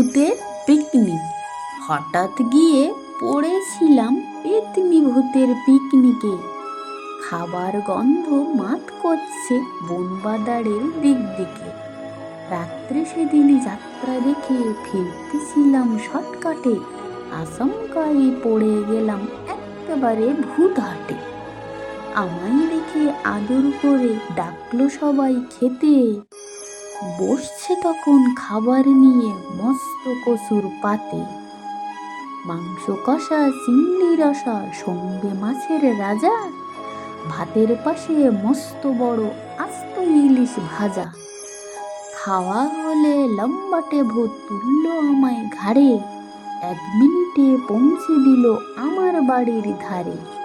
ভূতের পিকনিক। হঠাৎ গিয়ে পড়েছিলাম পেতনি ভূতের পিকনিকে। খাবার গন্ধ মাত করছে বনবাদারের দিক দিকে। রাত্রে সেদিন যাত্রা দেখে ফিরতেছিলাম শর্টকাটে আশঙ্কায় পড়ে গেলাম একেবারে ভূত হাটে আমায় দেখে আদর করে ডাকলো সবাই খেতে। বসছে তখন খাবার নিয়ে মস্ত কসুর পাতে মাংস কষা চিংড়ি রসা, সঙ্গে মাছের রাজা। ভাতের পাশে মস্ত বড় আস্ত ইলিশ ভাজা। খাওয়া হলে লম্বাটে ভূত তুলল আমায় ঘাড়ে। এক মিনিটে পৌঁছে দিল আমার বাড়ির ধারে।